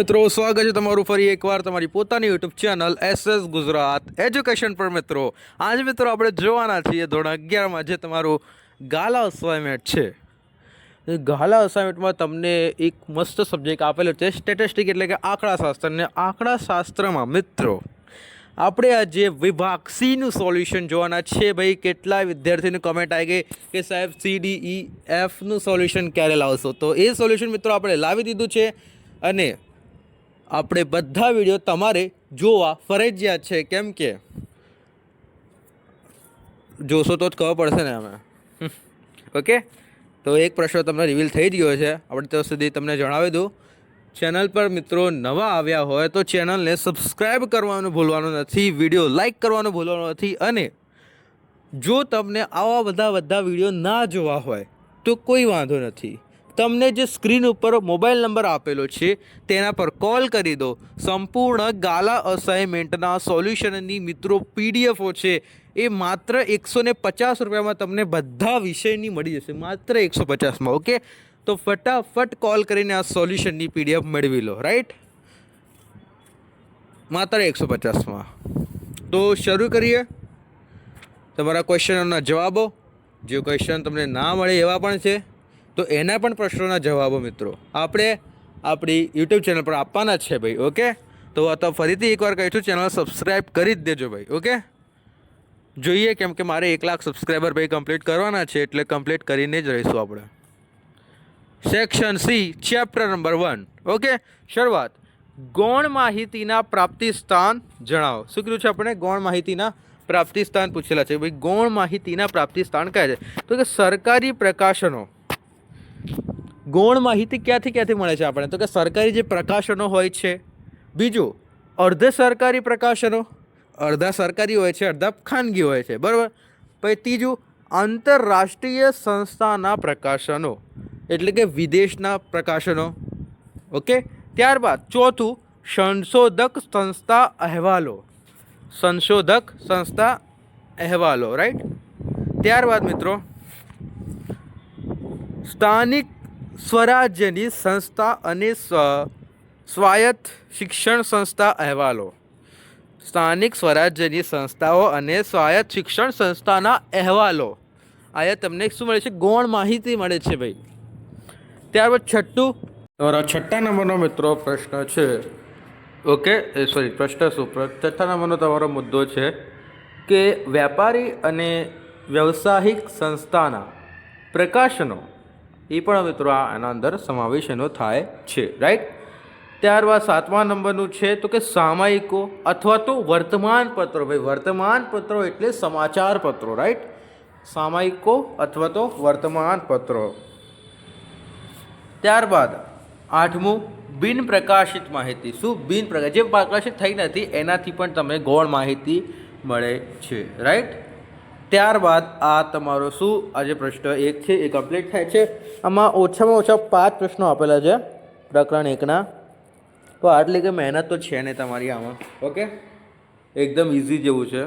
મિત્રો, સ્વાગત છે તમારું ફરી એકવાર તમારી પોતાની YouTube channel SS Gujarat education પર. મિત્રો, આજે મિત્રો આપણે જોવાના છીએ ધોરણ અગિયારમાં જે તમારું ગાલા અસાઇનમેન્ટ છે. ગાલા અસાઇનમેન્ટમાં તમને એક મસ્ત સબ્જેક્ટ આપેલો છે સ્ટેટિસ્ટિક એટલે કે આંકડાશાસ્ત્ર ને આંકડાશાસ્ત્રમાં મિત્રો, આપણે આજે વિભાગ સીનું સોલ્યુશન જોવાના છે ભાઈ. કેટલા વિદ્યાર્થીની કમેન્ટ આવી ગઈ કે સાહેબ સી ડી ઈ એફનું સોલ્યુશન ક્યારે લાવશો? તો એ સોલ્યુશન મિત્રો આપણે લાવી દીધું છે. અને આપણે બધા વીડિયો તમારે જોવા ફરજિયાત છે, કેમ કે? જોશો તો જ ખબર પડશે ને અમે. ઓકે તો એક પ્રશ્ન તમને રિવીલ થઈ ગયો છે. આપણે ત્યાં સુધી તમને જણાવી દઉં. ચેનલ પર મિત્રો નવા આવ્યા હોય તો ચેનલને સબસ્ક્રાઈબ કરવાનું ભૂલવાનું નથી વીડિયો લાઇક કરવાનું ભૂલવાનું નથી અને જો તમને આવા બધા બધા વીડિયો ના જોવા હોય તો કોઈ વાંધો નથી. તમને જે સ્ક્રીન ઉપર મોબાઈલ નંબર આપેલો છે, તેના પર કોલ કરી દો. સંપૂર્ણ ગાલા અસાઇનમેન્ટના સોલ્યુશનની મિત્રો પીડીએફો છે. એ માત્ર એકસો ને પચાસ રૂપિયામાં તમને બધા વિષયની મળી જશે. માત્ર એકસો પચાસમાં, ઓકે? તો ફટાફટ કોલ કરીને આ સોલ્યુશનની પીડીએફ મેળવી લો રાઈટ માત્ર એકસો પચાસમાં. તો શરૂ કરીએ. તમારા ક્વેશ્ચનોના જવાબો. જે ક્વેશ્ચન તમને ના મળે એવા પણ છે. તો એના પણ પ્રશ્નોના જવાબો મિત્રો. આપણે આપણી યુટ્યુબ ચેનલ પર આપવાના છે ભાઈ, ઓકે? તો આ તો ફરીથી એકવાર કહીશું ચેનલ સબસ્ક્રાઈબ કરી જ દેજો ભાઈ, ઓકે? જોઈએ કેમ કે મારે એક લાખ સબસ્ક્રાઈબર ભાઈ કમ્પ્લીટ કરવાના છે, એટલે કમ્પ્લીટ કરીને જ રહીશું આપણે. Section C chapter number one okay? શરૂઆત. ગૌણ માહિતીના પ્રાપ્તિ સ્થાન જણાવો. શું કીધું છે આપણે ગૌણ માહિતીના પ્રાપ્તિ સ્થાન પૂછેલા છે. ભાઈ, ગૌણ માહિતીના પ્રાપ્તિ સ્થાન કયા છે. તો કે સરકારી પ્રકાશનો ગૌણ માહિતી ક્યાંથી ક્યાંથી મળે છે આપણે તો કે સરકારી જે પ્રકાશનો હોય છે. બીજું અર્ધ સરકારી પ્રકાશનો, અડધા સરકારી હોય છે, અડધા ખાનગી હોય છે. બરાબર? પછી ત્રીજું, આંતરરાષ્ટ્રીય સંસ્થાના પ્રકાશનો, એટલે કે વિદેશના પ્રકાશનો. ઓકે? ત્યારબાદ, ચોથું, સંશોધક સંસ્થા અહેવાલો. સંશોધક સંસ્થા અહેવાલો રાઈટ ત્યારબાદ મિત્રો સ્થાનિક સ્વરાજ્યની સંસ્થા અને સ્વ- સ્વાયત્ત શિક્ષણ સંસ્થા અહેવાલો. સ્થાનિક સ્વરાજ્યની સંસ્થાઓ અને સ્વાયત્ત શિક્ષણ સંસ્થાના અહેવાલો. આયા તમને શું મળે છે? ગૌણ માહિતી મળે છે ભાઈ. ત્યારબાદ છઠ્ઠું. તમારા છઠ્ઠા નંબરનો મિત્રો પ્રશ્ન છે. ઓકે સોરી પ્રશ્ન શું છઠ્ઠા નંબરનો તમારો મુદ્દો છે કે વેપારી અને વ્યવસાયિક સંસ્થાના પ્રકાશનો એ પણ મિત્રો આ એના અંદર સમાવેશ એનો થાય છે રાઈટ ત્યારબાદ સાતમા નંબરનું છે તો કે સામાયિકો અથવા તો વર્તમાન પત્રો ભાઈ વર્તમાન પત્રો એટલે સમાચાર પત્રો રાઈટ સામાયિકો અથવા તો વર્તમાન પત્રો ત્યારબાદ આઠમું બિન પ્રકાશિત માહિતી. શું બિન પ્રકાશિત જે પ્રકાશિત થઈ નથી, એનાથી પણ તમને ગૌણ માહિતી મળે છે રાઈટ ત્યારબાદ આ તમારો શું આ જે પ્રશ્ન એક છે, એ કમ્પ્લીટ થાય છે. આમાં ઓછામાં ઓછા પાંચ પ્રશ્નો આપેલા છે, પ્રકરણ એકના. તો આટલી કે મહેનત તો છે નહીં તમારી આમાં, ઓકે? એકદમ ઇઝી જેવું છે.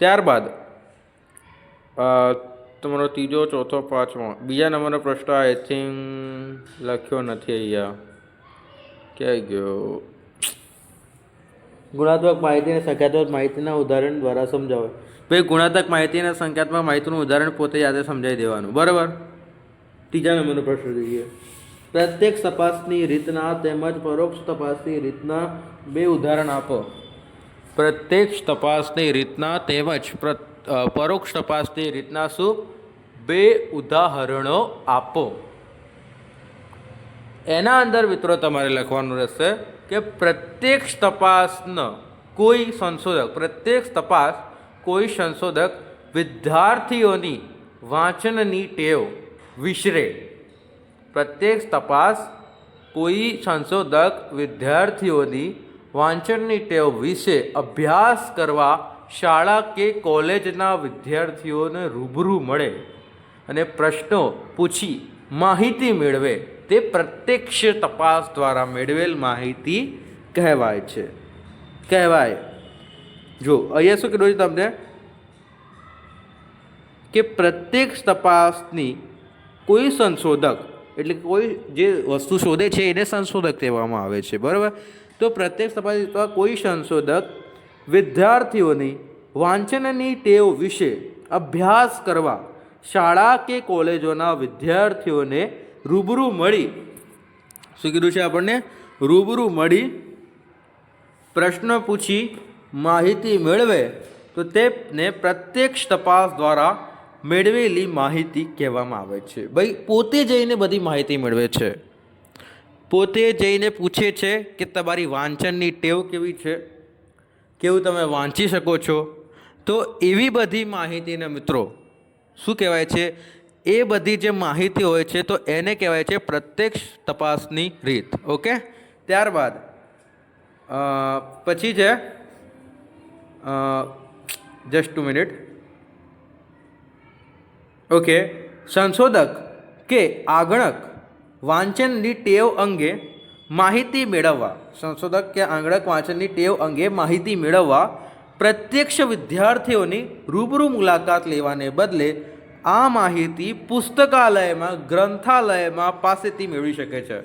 ત્યારબાદ તમારો ત્રીજો, ચોથો, પાંચમો. બીજા નંબરનો પ્રશ્ન આઈ થિંક લખ્યો નથી અહીંયા. ક્યાં ગયો? ગુણાત્મક માહિતી અને સંખ્યાત્મક માહિતીના ઉદાહરણ દ્વારા સમજાવો. ભાઈ ગુણાત્મક માહિતી અને સંખ્યાત્મક માહિતીનું ઉદાહરણ પોતે જાતે સમજાવી દેવાનું. બરાબર? ત્રીજા નંબરનો પ્રશ્ન જોઈએ. પ્રત્યક્ષ તપાસની રીતના તેમજ પરોક્ષ તપાસની રીતના બે ઉદાહરણ આપો. પ્રત્યક્ષ તપાસની રીતના તેમજ પરોક્ષ તપાસની રીતના શું? બે ઉદાહરણો આપો. એના અંદર મિત્રો તમારે લખવાનું રહેશે કે પ્રત્યક્ષ તપાસનો કોઈ સંશોધક પ્રત્યક્ષ તપાસ કોઈ સંશોધક વિદ્યાર્થીઓની વાંચનની ટેવ વિશરે પ્રત્યક્ષ તપાસ કોઈ સંશોધક વિદ્યાર્થીઓની વાંચનની ટેવ વિશે અભ્યાસ કરવા શાળા કે કોલેજના વિદ્યાર્થીઓને રૂબરૂ મળે અને પ્રશ્નો પૂછી. માહિતી મેળવે તે પ્રત્યક્ષ તપાસ દ્વારા મેળવેલ માહિતી કહેવાય છે. કહેવાય. જો, અહીંયા શું કીધું છે તમને? કે પ્રત્યક્ષ તપાસની કોઈ સંશોધક, એટલે કોઈ જે વસ્તુ શોધે છે એને સંશોધક કહેવામાં આવે છે, બરાબર? તો પ્રત્યક્ષ તપાસ કોઈ સંશોધક વિદ્યાર્થીઓની વાંચનની ટેવ વિશે અભ્યાસ કરવા શાળા કે કોલેજોના વિદ્યાર્થીઓને રૂબરૂ મળી શું કીધું છે આપણને? રૂબરૂ મળી પ્રશ્ન પૂછી માહિતી મેળવે તો તેને પ્રત્યક્ષ તપાસ દ્વારા મેળવેલી માહિતી કહેવામાં આવે છે. ભાઈ, પોતે જઈને બધી માહિતી મેળવે છે. પોતે જઈને પૂછે છે કે તમારી વાંચનની ટેવ કેવી છે? કેવું તમે વાંચી શકો છો? તો એવી બધી માહિતીને મિત્રો શું કહેવાય છે? એ બધી જે માહિતી હોય છે, તો એને કહેવાય છે પ્રત્યક્ષ તપાસની રીત. ઓકે? ત્યારબાદ પછી છે જસ્ટ ટુ મિનિટ ઓકે? સંશોધક કે આગણક વાંચનની ટેવ અંગે માહિતી મેળવવા. સંશોધક કે આંગણક વાંચનની ટેવ અંગે માહિતી મેળવવા પ્રત્યક્ષ વિદ્યાર્થીઓની રૂબરૂ મુલાકાત લેવાને બદલે આ માહિતી પુસ્તકાલયમાં, ગ્રંથાલયમાં પાસેથી મેળવી શકે છે.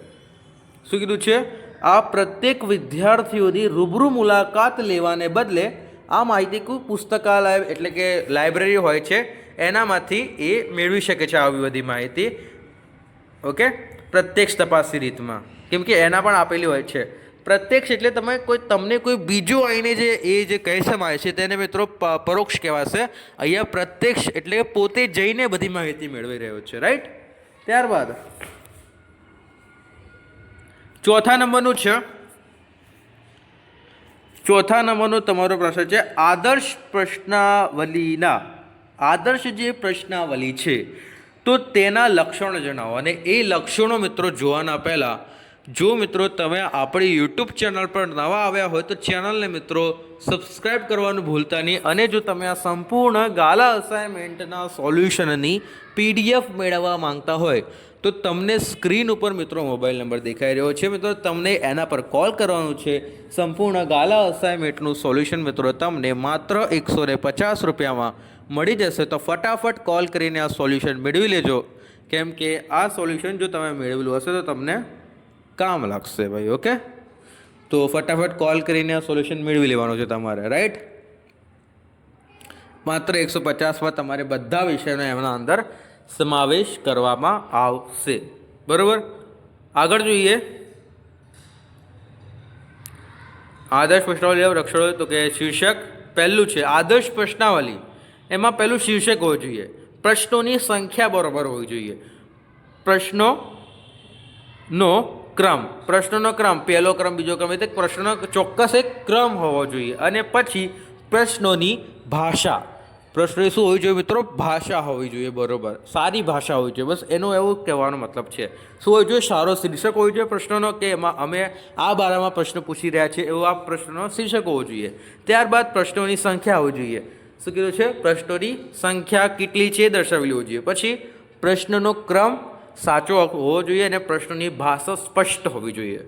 શું કીધું છે? આ પ્રત્યેક વિદ્યાર્થીઓની રૂબરૂ મુલાકાત લેવાને બદલે આ માહિતી કોઈ પુસ્તકાલય એટલે કે લાઇબ્રેરી હોય છે, એનામાંથી એ મેળવી શકે છે આવી બધી માહિતી. ઓકે? પ્રત્યક્ષ તપાસની રીતમાં. કેમ કે એના પણ આપેલી હોય છે. પ્રત્યક્ષ એટલે તમે કોઈ, તમને કોઈ બીજું આવીને જે, એ જે કહેવામાં આવે છે તેને મિત્રો પરોક્ષ કહેવાશે. અહીંયા પ્રત્યક્ષ એટલે પોતે જઈને બધી માહિતી મેળવી રહ્યો છે રાઈટ ત્યારબાદ ચોથા નંબરનું છે, ચોથા નંબરનો તમારો પ્રશ્ન છે, આદર્શ પ્રશ્નાવલીના, આદર્શ જે પ્રશ્નાવલી છે, તો તેના લક્ષણો જણાવો. અને એ લક્ષણો મિત્રો જોવાના પહેલાં જો મિત્રો તમે આપણી યુટ્યુબ ચેનલ પર નવા આવ્યા હોય તો ચેનલને મિત્રો સબસ્ક્રાઈબ કરવાનું ભૂલતા નહીં અને જો તમે આ સંપૂર્ણ ગાલા અસાઇનમેન્ટના સોલ્યુશનની પીડીએફ મેળવવા માંગતા હોય તો તમને સ્ક્રીન ઉપર મિત્રો મોબાઈલ નંબર દેખાઈ રહ્યો છે. મિત્રો તમને એના પર કોલ કરવાનું છે. સંપૂર્ણ ગાલા અસાઇનમેન્ટનું સોલ્યુશન મિત્રો તમને માત્ર એકસો પચાસ રૂપિયામાં મળી જશે. તો ફટાફટ કોલ કરીને આ સોલ્યુશન મેળવી લેજો. કેમ કે આ સોલ્યુશન જો તમે મેળવેલું હશે તો તમને કામ લાગશે ભાઈ ઓકે તો ફટાફટ કોલ કરીને સોલ્યુશન મેળવી લેવાનું છે તમારે રાઈટ માત્ર એકસો પચાસમાં તમારે બધા વિષયનો એમના અંદર સમાવેશ કરવામાં આવશે. બરાબર? આગળ જોઈએ. આદર્શ પ્રશ્નાવલી લક્ષણો તો કે શીર્ષક પહેલું છે, આદર્શ પ્રશ્નાવલી. એમાં પહેલું શીર્ષક હોવું જોઈએ. પ્રશ્નોની સંખ્યા બરોબર હોવી જોઈએ. પ્રશ્નો નો ક્રમ. પ્રશ્નનો ક્રમ. પહેલો ક્રમ, બીજો ક્રમ. એટલે પ્રશ્નનો ચોક્કસ એક ક્રમ હોવો જોઈએ. અને પછી પ્રશ્નોની ભાષા. પ્રશ્નો શું હોવી જોઈએ મિત્રો? ભાષા હોવી જોઈએ, બરોબર. સારી ભાષા હોવી જોઈએ. બસ એનો એવો કહેવાનો મતલબ છે. શું હોવી જોઈએ? સારો શીર્ષક હોવી જોઈએ પ્રશ્નનો કે એમાં અમે આ બારામાં પ્રશ્ન પૂછી રહ્યા છીએ એવો આ પ્રશ્નનો શીર્ષક હોવો જોઈએ. ત્યારબાદ પ્રશ્નોની સંખ્યા હોવી જોઈએ. શું કીધું છે? પ્રશ્નોની સંખ્યા કેટલી છે દર્શાવેલી હોવી જોઈએ. પછી પ્રશ્નનો ક્રમ સાચો હોવો જોઈએ અને પ્રશ્નની ભાષા સ્પષ્ટ હોવી જોઈએ.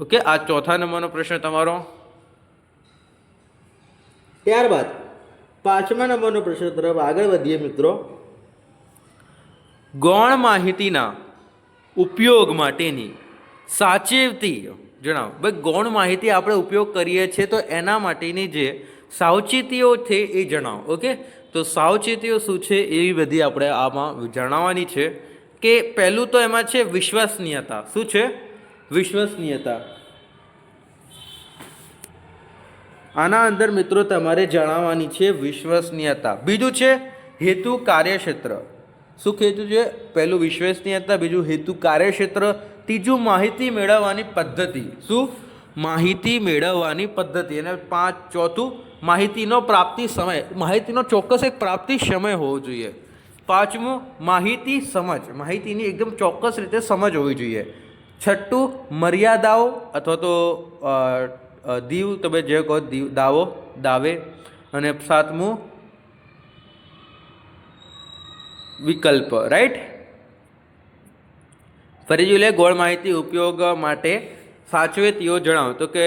ઓકે આ ચોથા નંબરનો પ્રશ્ન તમારો? ત્યારબાદ પાંચમા નંબરનો પ્રશ્ન તરફ આગળ વધીએ મિત્રો. ગૌણ માહિતીના ઉપયોગ માટેની સાચેતી જણાવો. ભાઈ ગૌણ માહિતી આપણે ઉપયોગ કરીએ છીએ તો એના માટેની જે સાવચેતીઓ છે એ જણાવો ઓકે? તો સાવચેતીઓ શું છે એવી બધી આપણે આમાં જણાવવાની છે. કે પહેલું તો એમાં છે વિશ્વસનીયતા. શું છે? વિશ્વસનીયતા. આના અંદર મિત્રો તમારે જણાવવાની છે વિશ્વસનીયતા. બીજું છે હેતુ કાર્યક્ષેત્ર. શું હેતુ છે? પહેલું વિશ્વસનીયતા, બીજું હેતુ કાર્યક્ષેત્ર, ત્રીજું માહિતી મેળવવાની પદ્ધતિ. શું? માહિતી મેળવવાની પદ્ધતિ. અને પાંચ, ચોથું માહિતીનો પ્રાપ્તિ સમય. માહિતીનો ચોક્કસ એક પ્રાપ્તિ સમય હોવો જોઈએ. પાંચમું માહિતી સમજ. માહિતીની એકદમ ચોક્કસ રીતે સમજ હોવી જોઈએ. છઠ્ઠું, મર્યાદાઓ અથવા તો દીવ, તમે જે કહો દીવ, દાવો, દાવે. અને સાતમું, વિકલ્પ રાઈટ ફરી જોઈ લે ગોળ માહિતી ઉપયોગ માટે સાચવે તેઓ જણાવો. તો કે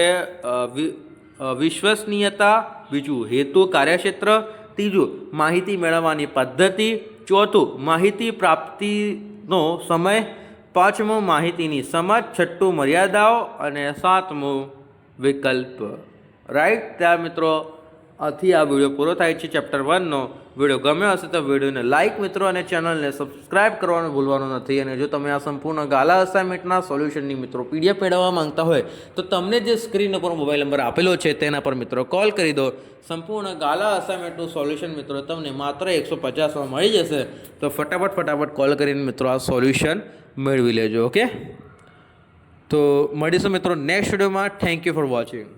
વિશ્વસનીયતા બીજું, હેતુ, કાર્યક્ષેત્ર, ત્રીજું, માહિતી મેળવવાની પદ્ધતિ ચોથું માહિતી પ્રાપ્તિનો સમય. પાંચમું માહિતીની સમજ. છઠ્ઠું મર્યાદાઓ અને સાતમું વિકલ્પ. રાઈટ ત્યાં મિત્રો આથી આ વીડિયો પૂરો થાય છે ચેપ્ટર વનનો વીડિયો ગમ્યો હશે તો વિડીયોને લાઇક મિત્રો અને ચેનલને સબસ્ક્રાઇબ કરવાનું ભૂલવાનું નથી. અને જો તમે આ સંપૂર્ણ ગાલા અસાઇનમેન્ટના સોલ્યુશનની મિત્રો પીડીએફ મેળવવા માંગતા હોય, તો તમને જે સ્ક્રીન ઉપર મોબાઈલ નંબર આપેલો છે, તેના પર મિત્રો કોલ કરી દો. સંપૂર્ણ ગાલા અસાઇનમેન્ટનું સોલ્યુશન મિત્રો તમને માત્ર એકસો પચાસમાં મળી જશે. તો ફટાફટ ફટાફટ કોલ કરીને મિત્રો આ સોલ્યુશન મેળવી લેજો ઓકે તો મળીશું મિત્રો નેક્સ્ટ વિડીયોમાં થેન્ક યુ ફોર વોચિંગ